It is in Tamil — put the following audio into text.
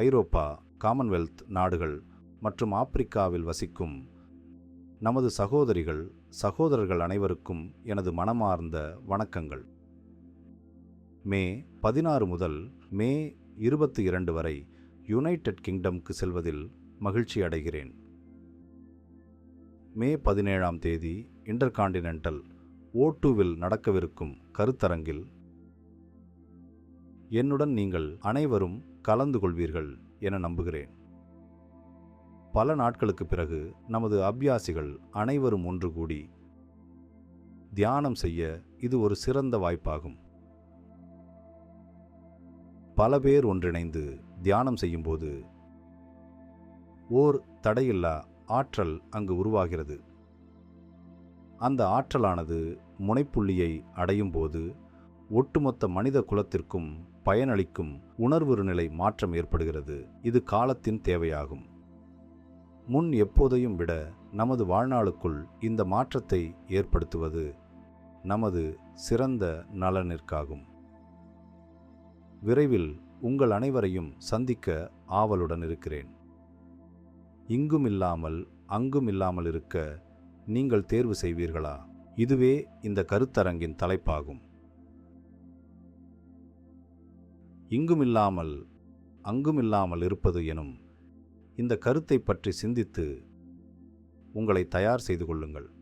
ஐரோப்பா காமன்வெல்த் நாடுகள் மற்றும் ஆப்பிரிக்காவில் வசிக்கும் நமது சகோதரிகள் சகோதரர்கள் அனைவருக்கும் எனது மனமார்ந்த வணக்கங்கள். மே பதினாறு முதல் மே இருபத்தி இரண்டு வரை யுனைடெட் கிங்டம்க்கு செல்வதில் மகிழ்ச்சி அடைகிறேன். மே பதினேழாம் தேதி இன்டர்கான்டினென்டல் ஓட்டுவில் நடக்கவிருக்கும் கருத்தரங்கில் என்னுடன் நீங்கள் அனைவரும் கலந்து கொள்வீர்கள் என நம்புகிறேன். பல நாட்களுக்கு பிறகு நமது அபியாசிகள் அனைவரும் ஒன்று கூடி தியானம் செய்ய இது ஒரு சிறந்த வாய்ப்பாகும். பல பேர் ஒன்றிணைந்து தியானம் செய்யும்போது ஓர் தடையில்லா ஆற்றல் அங்கு உருவாகிறது. அந்த ஆற்றலானது முனைப்புள்ளியை அடையும் போது ஒட்டுமொத்த மனித குலத்திற்கும் பயனளிக்கும் உணர்வு நிலை மாற்றம் ஏற்படுகிறது. இது காலத்தின் தேவையாகும். முன் எப்போதையும் விட நமது வாழ்நாளுக்குள் இந்த மாற்றத்தை ஏற்படுத்துவது நமது சிறந்த நலனிற்காகும். விரைவில் உங்கள் அனைவரையும் சந்திக்க ஆவலுடன் இருக்கிறேன். இங்கும் இல்லாமல் அங்கும் இல்லாமல் இருக்க நீங்கள் தேர்வு செய்வீர்களா? இதுவே இந்த கருத்தரங்கின் தலைப்பாகும். இங்குமில்லாமல் அங்குமில்லாமல் இருப்பது எனும் இந்த கருத்தை பற்றி சிந்தித்து உங்களை தயார் செய்து கொள்ளுங்கள்.